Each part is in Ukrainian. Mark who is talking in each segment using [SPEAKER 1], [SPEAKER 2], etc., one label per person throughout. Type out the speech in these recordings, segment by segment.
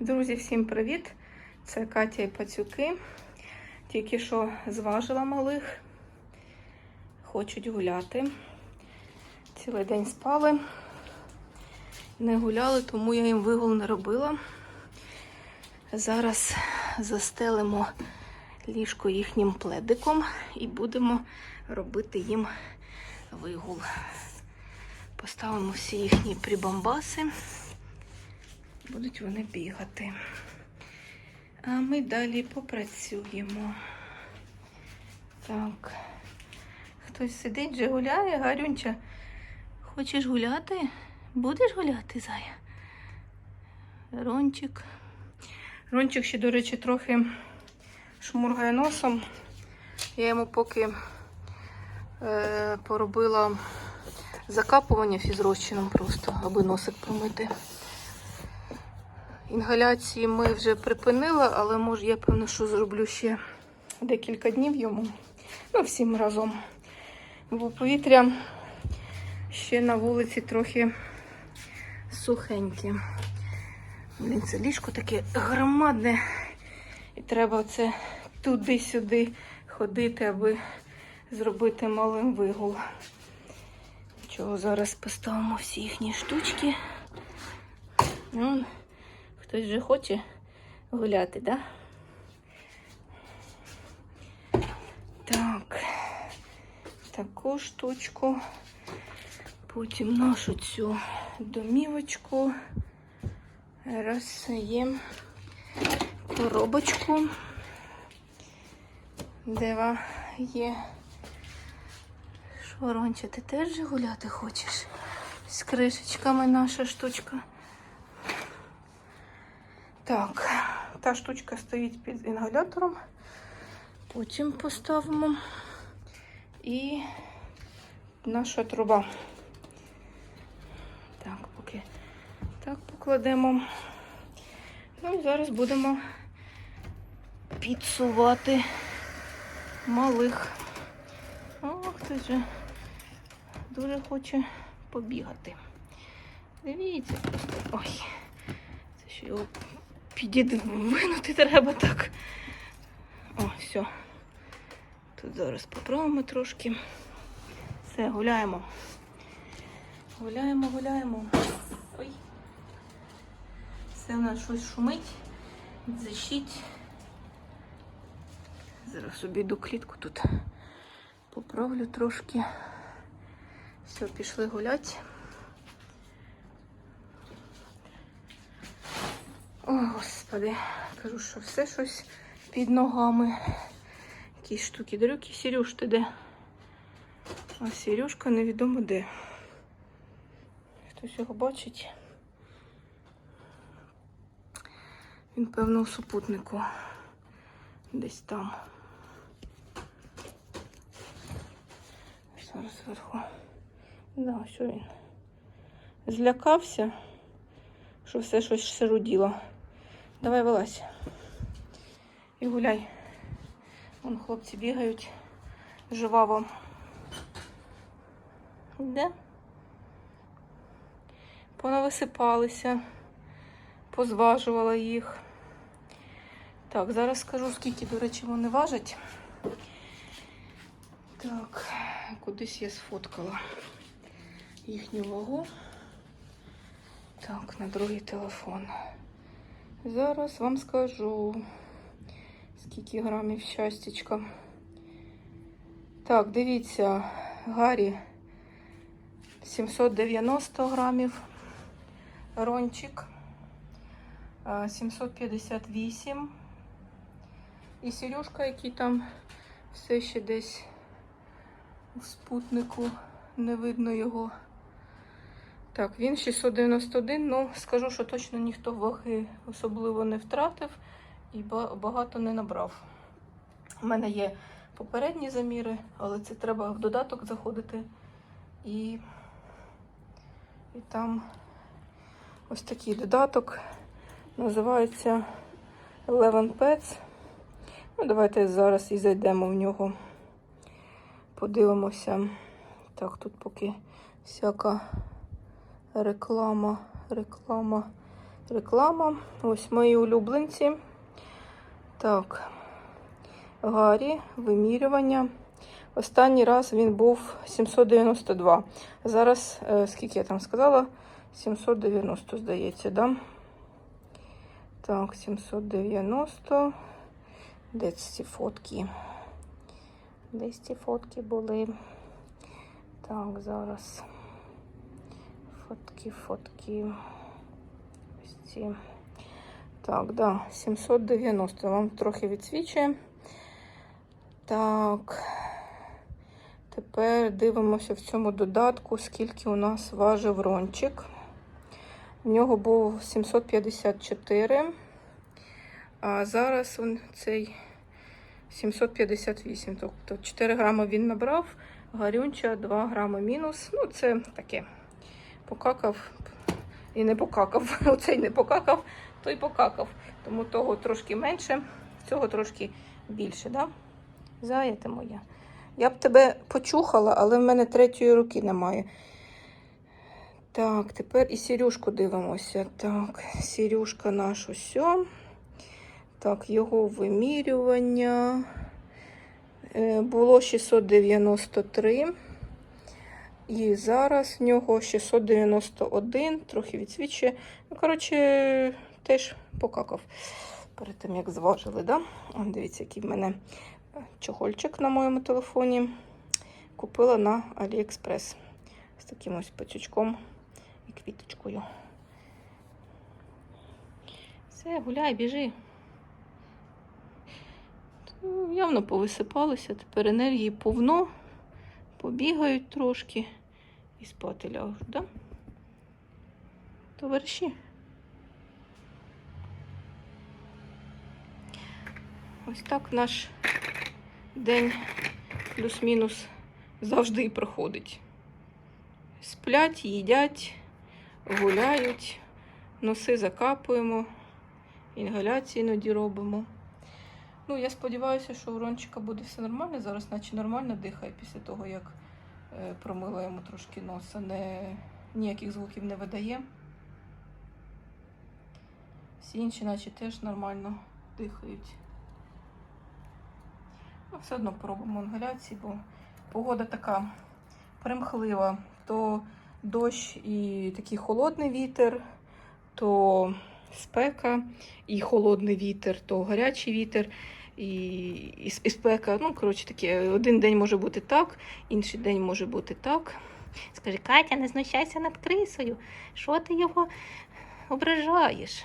[SPEAKER 1] Друзі, всім привіт! Це Катя і Пацюки. Тільки що зважила малих. Хочуть гуляти. Цілий день спали. Не гуляли, тому я їм вигул не робила. Зараз застелимо ліжко їхнім пледиком і будемо робити їм вигул. Поставимо всі їхні прибамбаси. Будуть вони бігати. А ми далі попрацюємо. Так. Хтось сидить вже гуляє, Гарюнча. Хочеш гуляти? Будеш гуляти, Зая? Рончик. Рончик ще, до речі, трохи шмургає носом. Я йому поки е, поробила закапування фізрозчином просто, аби носик промити. Інгаляції ми вже припинили, але може я певно, що зроблю ще декілька днів йому. Ну, всім разом. Бо повітря ще на вулиці трохи сухеньке. Блін, це ліжко таке громадне. І треба це туди-сюди ходити, аби зробити малим вигул. Чого зараз поставимо всі їхні штучки. Ну, Хтось вже хоче гуляти, да? Так, таку штучку. Потім нашу цю домівочку. Розсаємо коробочку, де ва- є. Що, Ронча, ти теж гуляти хочеш? З кришечками наша штучка. Так, та штучка стоїть під інгалятором. Потім поставимо і наша труба. Так, поки так покладемо. Ну і зараз будемо підсувати малих. О, хтось же дуже хоче побігати. Дивіться. Ой, це ще його підідвинути треба так. О, все. Тут зараз поправимо трошки. Все, гуляємо. Гуляємо, гуляємо. Ой. Все в нас щось шумить. Защить. Зараз обійду клітку тут. Поправлю трошки. Все, пішли гуляти. О, господи, кажу, що все щось під ногами. Якісь штуки дрюки. Сереж, ти де? А Сережка невідомо де. Хтось його бачить. Він, певно, у супутнику. Десь там. Зараз зверху. Да, що він? Злякався, що все щось шаруділо. Давай вилазь. І гуляй. Вон хлопці бігають жваво. Де? Понависипалися, позважувала їх. Так, зараз скажу, скільки, до речі, вони важать. Так, кудись я сфоткала їхню вагу. Так, на другий телефон. Зараз вам скажу, скільки грамів щастячка. Так, дивіться, Гаррі 790 грамів, Рончик 758. І Сережка, який там все ще десь у спутнику, не видно його. Так, він 691, ну скажу, що точно ніхто ваги особливо не втратив і багато не набрав. У мене є попередні заміри, але це треба в додаток заходити. І, і там ось такий додаток. Називається Eleven Pets. Ну, давайте зараз і зайдемо в нього. Подивимося. Так, тут поки всяка реклама, реклама реклама. Ось мої улюбленці. Так, Гаррі, вимірювання. Останній раз він був 792. Зараз, е, скільки я там сказала? 790, здається, да? Так, 790. Де ці фотки? Десь ці фотки були. Так, зараз. Фотки, фотки. Ось ці. Так, да, 790. Вам трохи відсвічує. Так. Тепер дивимося в цьому додатку, скільки у нас важив рончик. В нього був 754. А зараз він цей 758. Тобто 4 грами він набрав, гарюнча 2 грами мінус. Ну, це таке. Покакав і не покакав. Оцей не покакав, той покакав. Тому того трошки менше, цього трошки більше, да? Заяте моя. Я б тебе почухала, але в мене третьої руки немає. Так, тепер і Сережку дивимося. Так, Сережка наш усьо. Так, його вимірювання е, було 693. І зараз в нього 691, трохи відсвічує. Ну, коротше, теж покакав перед тим, як зважили, да? О, дивіться, який в мене чохольчик на моєму телефоні. Купила на Аліекспрес з таким ось пацючком і квіточкою. Все, гуляй, біжи. Явно повисипалися, тепер енергії повно, побігають трошки і спати ляжуть, да? Товариші. Ось так наш день плюс-мінус завжди і проходить. Сплять, їдять, гуляють, носи закапуємо, інгаляції іноді робимо. Ну, я сподіваюся, що у Рончика буде все нормально. Зараз, наче нормально дихає після того, як е, промила йому трошки носа, не, ніяких звуків не видає. Всі інші, наче теж нормально дихають. Ну, все одно поробимо інгаляції, бо погода така примхлива. То дощ і такий холодний вітер, то спека і холодний вітер, то гарячий вітер і, і, і спека. Ну, коротше таке, один день може бути так, інший день може бути так. Скажи, Катя, не знущайся над крисою. Що ти його ображаєш?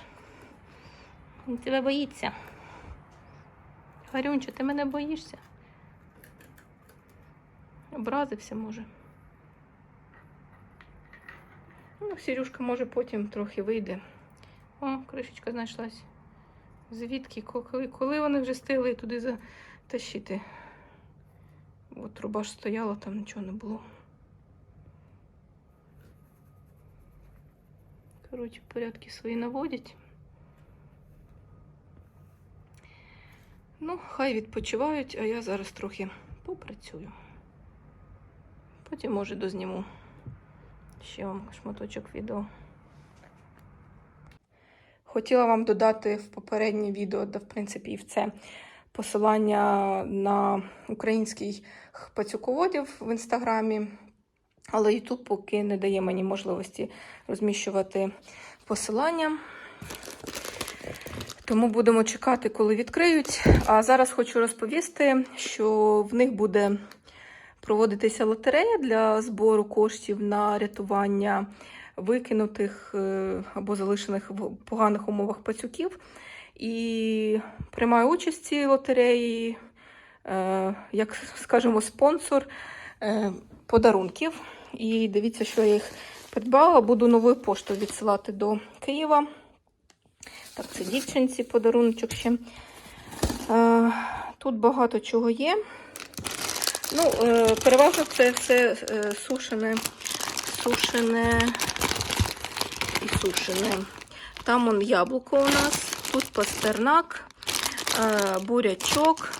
[SPEAKER 1] Він тебе боїться. Гарюнчо, ти мене боїшся? Образився, може. Ну, Сірюшка, може, потім трохи вийде. О, кришечка знайшлась. Звідки? Коли, коли вони вже встигли туди затащити? От труба ж стояла, там нічого не було. Коротше, порядки свої наводять. Ну, хай відпочивають, а я зараз трохи попрацюю. Потім, може, дозніму ще вам шматочок відео. Хотіла вам додати в попереднє відео, де, в принципі, і в це посилання на українських пацюководів в інстаграмі. Але YouTube поки не дає мені можливості розміщувати посилання. Тому будемо чекати, коли відкриють. А зараз хочу розповісти, що в них буде проводитися лотерея для збору коштів на рятування викинутих е, або залишених в поганих умовах пацюків. І приймаю участь в цій лотереї, е, як скажемо, спонсор е, подарунків. І дивіться, що я їх придбала. Буду новою поштою відсилати до Києва. Так, це дівчинці подаруночок ще. Тут багато чого є. Ну, переважно це все сушене, сушене і сушене. Там он яблуко у нас, тут пастернак, е, бурячок.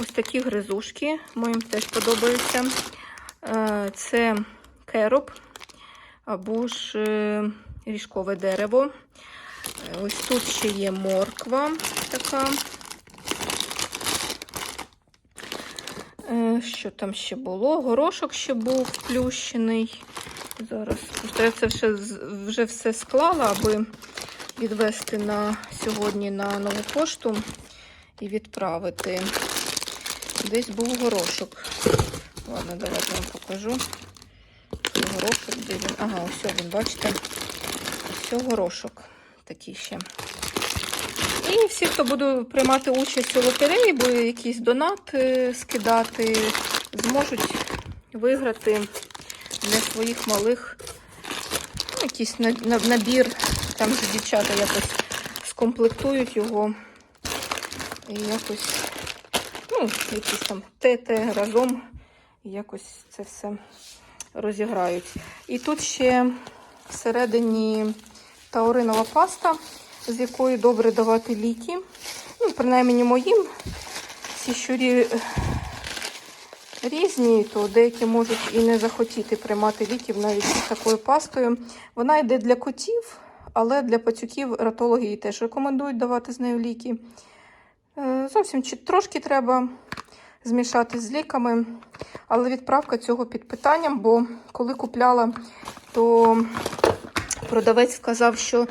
[SPEAKER 1] Ось такі гризушки. Моїм теж подобаються. Е, це кероп або ж е, ріжкове дерево. Ось тут ще є морква така. Що там ще було? Горошок ще був плющений. Зараз я це вже, вже все склала, аби відвести на сьогодні на нову пошту і відправити. Десь був горошок. Ладно, давайте вам покажу. Горошок, де він. Ага, ось він, бачите? Ось горошок такий ще. І всі, хто буде приймати участь у лотереї, буде якийсь донат е, скидати, зможуть виграти для своїх малих ну, якийсь на- на- набір. Там же дівчата якось скомплектують його і якось, ну, якісь там тети разом якось це все розіграють. І тут ще всередині тауринова паста, з якої добре давати ліки. Ну, принаймні моїм. Ці щурі різні, то деякі можуть і не захотіти приймати ліків навіть з такою пастою. Вона йде для котів, але для пацюків ратологи її теж рекомендують давати з нею ліки. Е, Зовсім трошки треба змішати з ліками, але відправка цього під питанням, бо коли купляла, то продавець вказав, що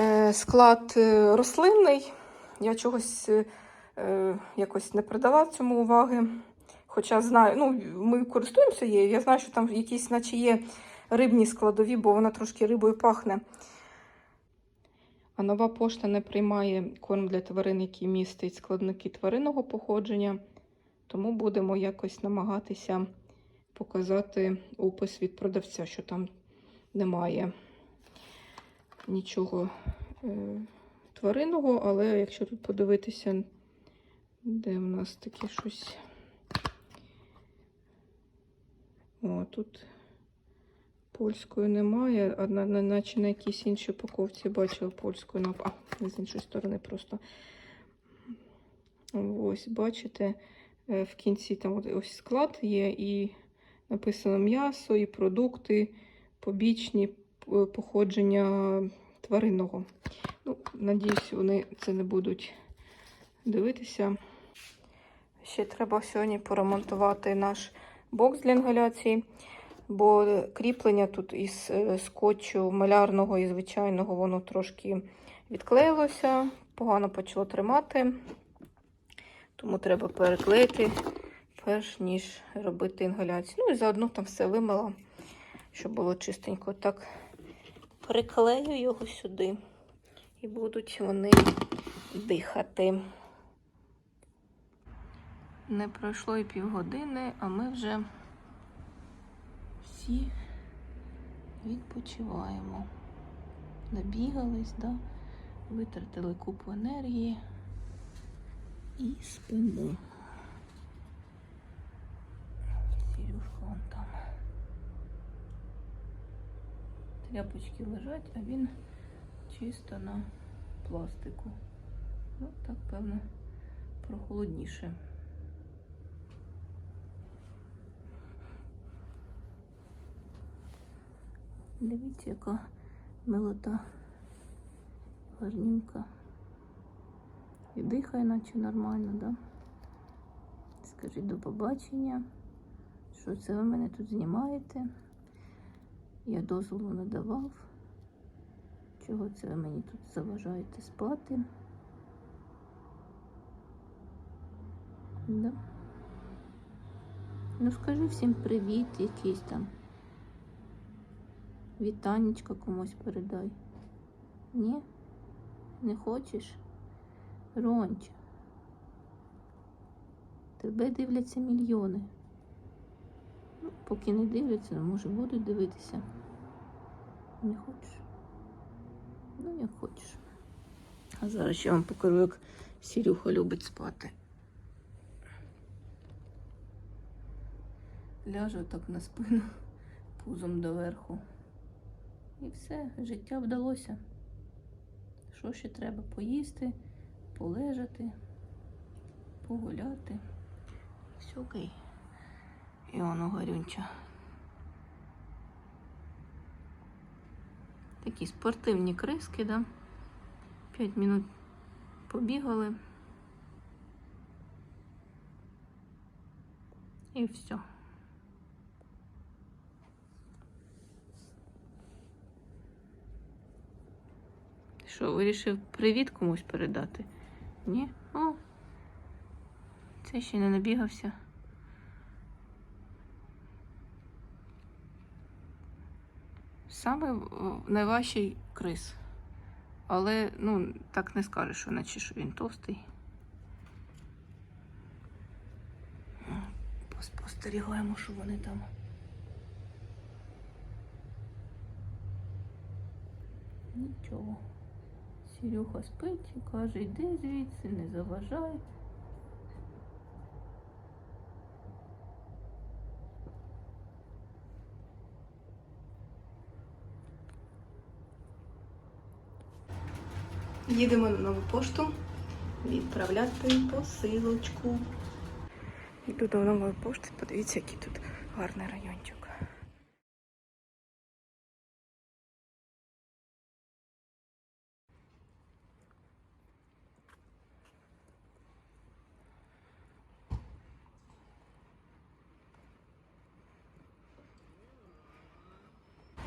[SPEAKER 1] е, склад е, рослинний. Я чогось якось не придала цьому уваги. Хоча знаю, ну, ми користуємося її, я знаю, що там якісь, наче є рибні складові, бо вона трошки рибою пахне. А нова пошта не приймає корм для тварин, який містить складники тваринного походження, тому будемо якось намагатися показати опис від продавця, що там немає нічого е, тваринного, але якщо тут подивитися, де в нас таке щось. О, тут польської немає, а на, на- наче на якійсь іншій упаковці бачила польською нап... А, з іншої сторони просто. Ось, бачите, е, в кінці там ось склад є, і написано м'ясо, і продукти, побічні походження тваринного. Ну, надіюсь, вони це не будуть дивитися. Ще треба сьогодні поремонтувати наш бокс для інгаляції, бо кріплення тут із е, скотчу малярного і звичайного, воно трошки відклеїлося, погано почало тримати. Тому треба переклеїти, перш ніж робити інгаляцію. Ну і заодно там все вимила, щоб було чистенько. Так, приклею його сюди. І будуть вони дихати. Не пройшло і півгодини, а ми вже всі відпочиваємо. Набігались, да? витратили купу енергії і спимо. Сірюшка вон там. Тряпочки лежать, а він чисто на пластику. Ну, так, певно, прохолодніше. Дивіться, яка милота гарненька. І дихає, наче нормально, да? Скажіть до побачення. Що це ви мене тут знімаєте? Я дозволу не давав. Чого це ви мені тут заважаєте спати? Да? Ну скажи всім привіт, якийсь там. Вітанечка комусь передай. Ні? Не хочеш? Ронч. Тебе дивляться мільйони. Ну, поки не дивляться, ну, може будуть дивитися. Не хочеш? Ну, як хочеш. А зараз я вам покажу, як Сірюха любить спати. Ляже так на спину, пузом доверху. І все, життя вдалося. Що ще треба? Поїсти, полежати, погуляти. Все окей. І воно гарюче. Такі спортивні криски, да? П'ять минут побігали. І все. Що, вирішив привіт комусь передати? Ні? О, це ще не набігався. Саме найважчий крис. Але, ну, так не скажеш, що наче що він товстий. Спостерігаємо, що вони там. Нічого. Серега спить і каже, йди звідси, не заважай. Їдемо на нову пошту відправляти посилочку. Йду до нової пошти, подивіться, який тут гарний райончик.